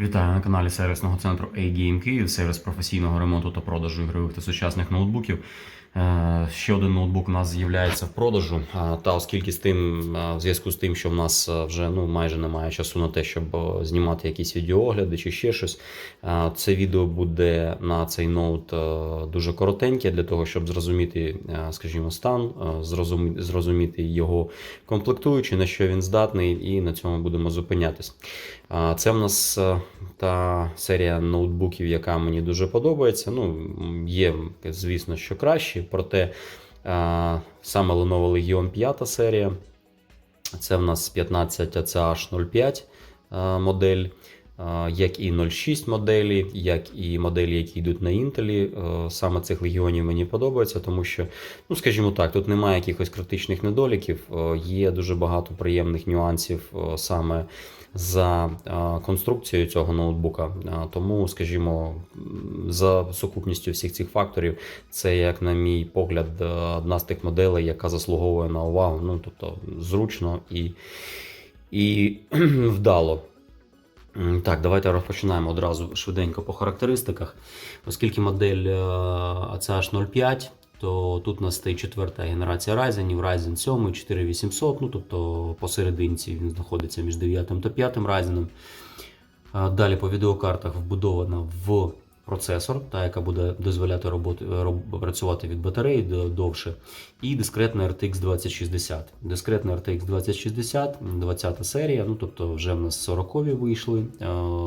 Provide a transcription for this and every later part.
Вітаю на каналі сервісного центру A-Game Київ, сервіс професійного ремонту та продажу ігрових та сучасних ноутбуків. Е, Ще один ноутбук у нас з'являється в продажу. Та оскільки з тим, в зв'язку з тим, що в нас вже ну майже немає часу на те, щоб знімати якісь відеоогляди чи ще щось. Це відео буде на цей ноут дуже коротеньке для того, щоб зрозуміти, скажімо, стан, зрозуміти його комплектуючі, на що він здатний, і на цьому будемо зупинятись. Це в нас е, та серія ноутбуків, яка мені дуже подобається. Ну, є, звісно, що кращі, проте е, саме Lenovo Legion 5 серія. Це в нас 15 ACH05 е, модель, е, як і 06 моделі, як і моделі, які йдуть на. Е, Саме цих легіонів мені подобається, тому що, ну скажімо так, тут немає якихось критичних недоліків, є дуже багато приємних нюансів саме за е, конструкцією цього ноутбука. Е, Тому, скажімо, за сукупністю всіх цих факторів, це, як на мій погляд, е, одна з тих моделей, яка заслуговує на увагу. Ну, тобто, зручно і, і вдало. Так, давайте розпочинаємо одразу швиденько по характеристиках. Оскільки модель е, ACH05, то тут у нас стоїть четверта генерація Ryzen, Ryzen 7 4800, ну тобто посерединці він знаходиться між 9 та 5 Ryzen. Далі по відеокартах вбудована в процесор, та яка буде дозволяти роботи, роб- працювати від батареї довше. І дискретна RTX 2060. Дискретна RTX 2060, 20 серія, ну тобто вже в нас 40-ві вийшли, е,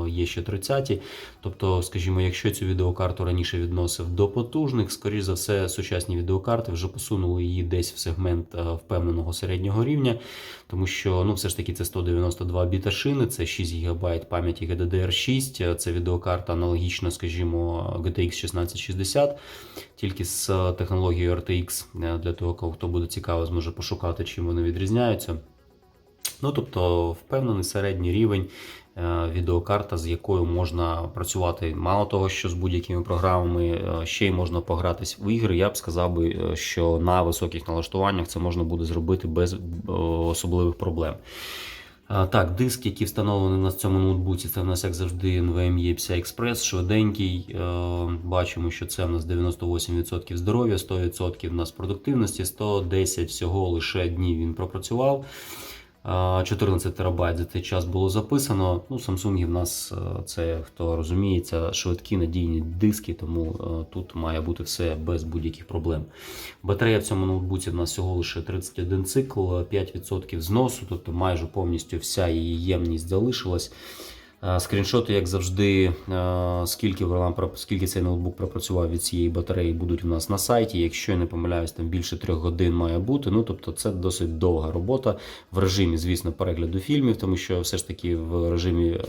є ще 30-ті. Тобто, скажімо, якщо цю відеокарту раніше відносив до потужних, скоріш за все, сучасні відеокарти вже посунули її десь в сегмент е, впевненого середнього рівня, тому що ну, все ж таки це 192 біта шини, це 6 ГБ пам'яті GDDR6, це відеокарта аналогічна, скажімо, GTX 1660, тільки з технологією RTX, е, для того, хто буде цікаво, зможе пошукати, чим вони відрізняються. Ну, тобто, впевнений середній рівень е, відеокарта, з якою можна працювати. Мало того, що з будь-якими програмами е, ще й можна погратись в ігри. Я б сказав би, що на високих налаштуваннях це можна буде зробити без особливих проблем. Так, диск, який встановлений на цьому ноутбуці, це в нас, як завжди, NVMe PCI Express, швиденький. Е, Бачимо, що це в нас 98% здоров'я, 100% в нас продуктивності, 110 всього лише днів він пропрацював. А, 14 терабайт за цей час було записано. Ну, Samsung в нас е, це, хто розуміється, швидкі надійні диски, тому е, тут має бути все без будь-яких проблем. Батарея в цьому ноутбуці в нас всього лише 31 цикл, 5% зносу, тобто майже повністю вся її ємність залишилась. Е, Скріншоти, як завжди, е, скільки скільки цей ноутбук пропрацював від цієї батареї, будуть у нас на сайті. Якщо я не помиляюсь, там більше трьох годин має бути. Ну тобто, це досить довга робота в режимі, звісно, перегляду фільмів, тому що все ж таки в режимі е,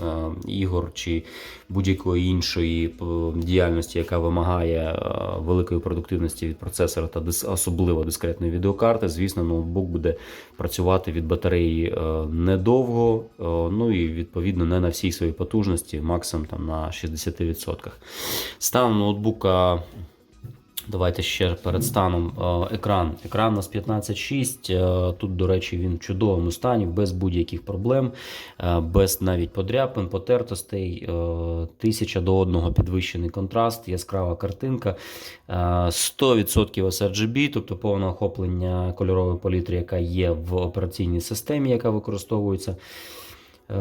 ігор чи будь-якої іншої діяльності, яка вимагає великої продуктивності від процесора та особливо дискретної відеокарти, звісно, ноутбук буде працювати від батареї недовго, ну і відповідно не на всій своїй потужності, максимум там на 60%. Стан ноутбука. Давайте ще перед станом екран. Екран у нас 15.6. е, Тут, до речі, він в чудовому стані, без будь-яких проблем, без навіть подряпин, потертостей. 1000 до 1 підвищений контраст, яскрава картинка. е, 100% sRGB, тобто повне охоплення кольорової палітри, яка є в операційній системі, яка використовується. Е,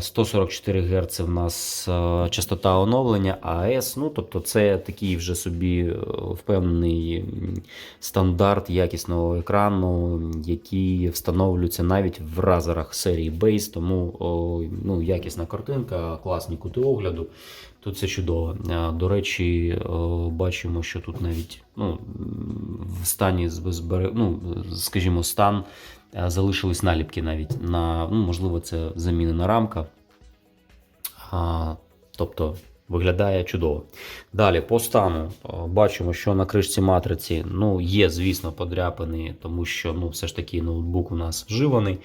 144 Гц в нас е, частота оновлення АЕС. Ну, тобто це такий вже собі е, впевнений стандарт якісного екрану, який встановлюється навіть в разерах серії Base, тому ну, якісна картинка, класні кути огляду. Тут все чудово. Е, До речі, е, бачимо, що тут навіть ну, в стані ну, скажімо, стан е, залишились наліпки навіть на, ну, можливо, це замінена рамка. А, тобто виглядає чудово. Далі, по стану, бачимо, що на кришці матриці ну, є, звісно, подряпини, тому що ну, все ж таки ноутбук у нас вживаний.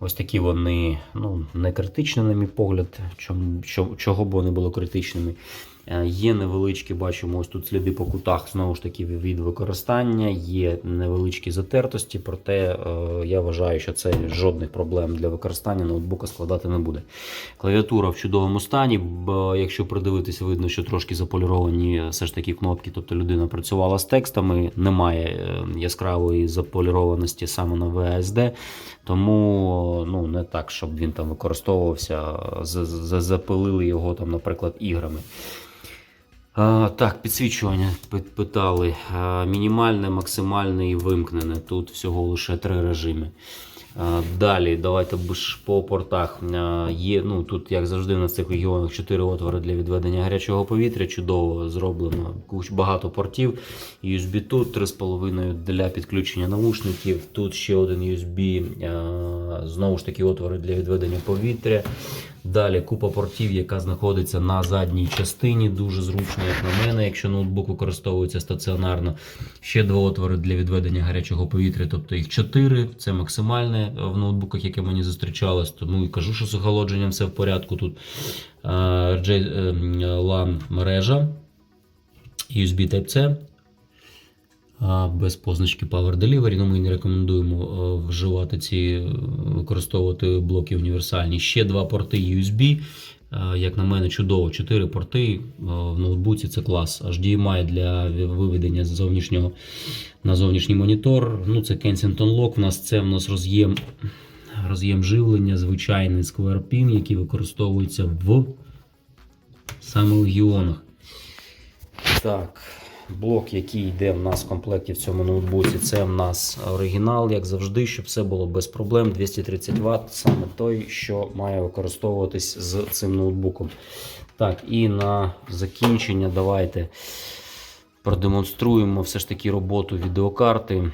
Ось такі вони ну, не критичні, на мій погляд, чому, чого б вони були критичними. Е, Є невеличкі, бачимо, ось тут сліди по кутах знову ж таки від використання, є невеличкі затертості, проте е, я вважаю, що це жодних проблем для використання ноутбука складати не буде. Клавіатура в чудовому стані, бо якщо придивитись, видно, що трошки заполіровані все ж таки кнопки, тобто людина працювала з текстами, немає е, яскравої заполірованості саме на VSD, тому ну, не так, щоб він там використовувався, запилили його там, наприклад, іграми. Так, підсвічування пи- питали. Мінімальне, максимальне і вимкнене. Тут всього лише три режими. Далі, давайте по портах. Є, ну, тут, як завжди, на цих регіонах 4 отвори для відведення гарячого повітря. Чудово зроблено. Багато портів. USB тут 3,5 для підключення навушників. Тут ще один USB, знову ж таки, отвори для відведення повітря. Далі купа портів, яка знаходиться на задній частині, дуже зручно, як на мене, якщо ноутбук використовується стаціонарно. Ще два отвори для відведення гарячого повітря, тобто їх чотири. Це максимальне е, в ноутбуках, яке мені зустрічалось. Тому і кажу, що з охолодженням все в порядку. Тут е, RJ е, LAN мережа, USB Type-C. Без позначки Power Delivery, ну ми не рекомендуємо е, вживати ці, е, використовувати блоки універсальні. Ще два порти USB. Е, Як на мене, чудово. Чотири порти в ноутбуці це клас. HDMI для виведення зовнішнього на зовнішній монітор. Ну, це Kensington Lock. У нас це в нас роз'єм, роз'єм живлення, звичайний Square Pin, який використовується в саме легіонах. Так, блок, який йде в нас в комплекті в цьому ноутбуці, це в нас оригінал, як завжди, щоб все було без проблем. 230 Вт, саме той, що має використовуватись з цим ноутбуком. Так, і на закінчення давайте продемонструємо все ж таки роботу відеокарти.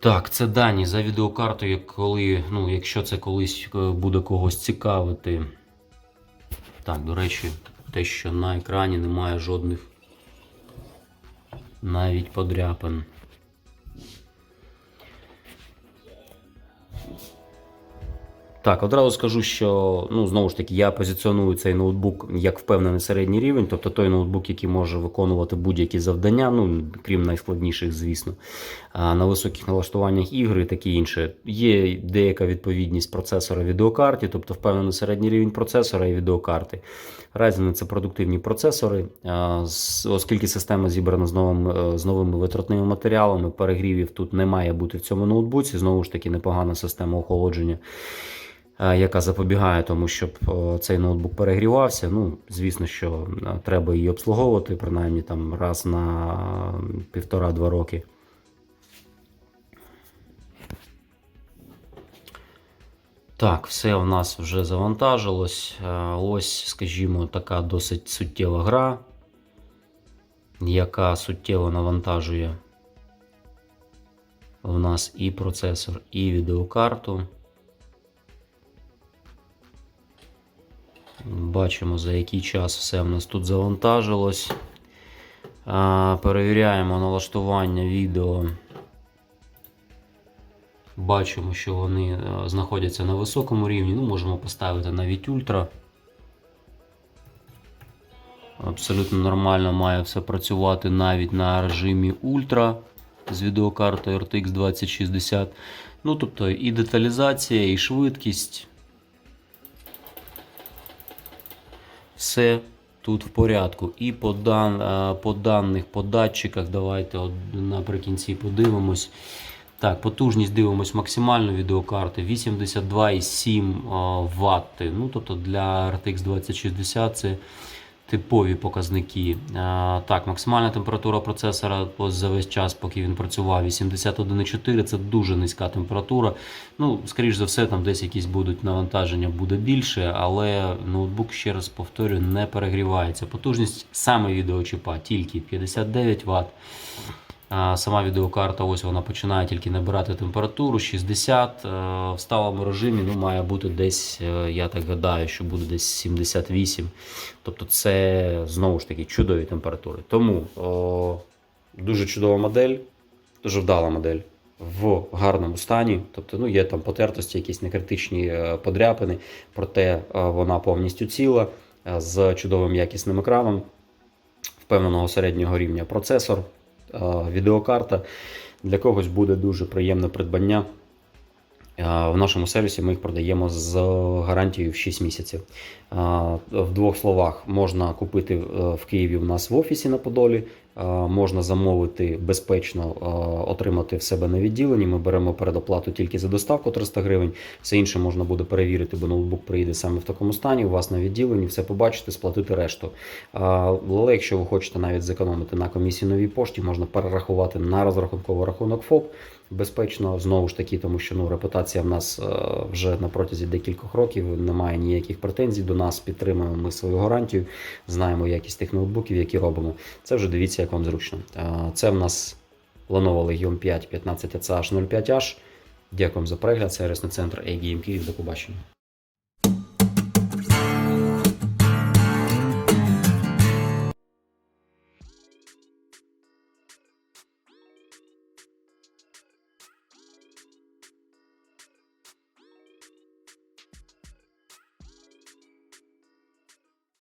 Так, це дані за відеокартою, коли, ну, якщо це колись е, буде когось цікавити. Так, до речі, те, що на екрані немає жодних навіть подряпин. Так, одразу скажу, що ну знову ж таки я позиціоную цей ноутбук як впевнений середній рівень, тобто той ноутбук, який може виконувати будь-які завдання, ну крім найскладніших, звісно, на високих налаштуваннях ігри і таке інше. Є деяка відповідність процесора відеокарті, тобто впевнений середній рівень процесора і відеокарти. Ryzen це продуктивні процесори, оскільки система зібрана з, новим, е, з новими витратними матеріалами, перегрівів тут не має бути в цьому ноутбуці. Знову ж таки, непогана система охолодження яка запобігає тому, щоб е, цей ноутбук перегрівався. Ну, звісно, що е, треба її обслуговувати, принаймні там раз на півтора-два роки. Так, все у нас вже завантажилось. Е, Ось, скажімо, така досить суттєва гра, яка суттєво навантажує в нас і процесор, і відеокарту. Бачимо, за який час все в нас тут завантажилось. Перевіряємо налаштування відео. Бачимо, що вони е, знаходяться на високому рівні. Ну, можемо поставити навіть ультра. Абсолютно нормально має все працювати навіть на режимі ультра з відеокартою RTX 2060. Ну, тобто і деталізація, і швидкість. Все тут в порядку. І по, дан, е, по даних, по датчиках, давайте от наприкінці подивимось. Так, потужність дивимось максимальну відеокарти 82,7 Вт. Ну, тобто для RTX 2060 це типові показники. Так, максимальна температура процесора за весь час, поки він працював, 81,4 це дуже низька температура. Ну, скоріш за все, там десь якісь будуть навантаження буде більше, але ноутбук, ще раз повторюю, не перегрівається. Потужність саме відеочіпа тільки 59 Вт. Сама відеокарта, ось вона починає тільки набирати температуру 60. е, В сталому режимі ну, має бути десь, е, я так гадаю, що буде десь 78. Тобто це знову ж таки чудові температури. Тому о, дуже чудова модель, дуже вдала модель. в гарному стані. Тобто, ну, є там потертості, якісь некритичні е, подряпини, проте вона повністю ціла з чудовим якісним екраном, впевненого середнього рівня процесор, відеокарта. Для когось буде дуже приємне придбання. В нашому сервісі ми їх продаємо з гарантією в 6 місяців. В двох словах можна купити е, в Києві у нас в офісі на Подолі. Е, Можна замовити безпечно, е, отримати в себе на відділенні. Ми беремо передоплату тільки за доставку 300 гривень. Все інше можна буде перевірити, бо ноутбук приїде саме в такому стані. У вас на відділенні все побачити, сплатити решту. Е, Але якщо ви хочете навіть зекономити на комісії новій пошті, можна перерахувати на розрахунковий рахунок ФОП безпечно знову ж таки, тому що ну репутація в нас вже на протязі декількох років немає ніяких претензій до нас. Підтримуємо ми свою гарантію, знаємо якість тих ноутбуків, які робимо. Це вже дивіться, як вам зручно. Е, Це в нас Lenovo Legion 5 15 ch 05H. Дякуємо за перегляд. Сервісний центр AGM Київ. До побачення.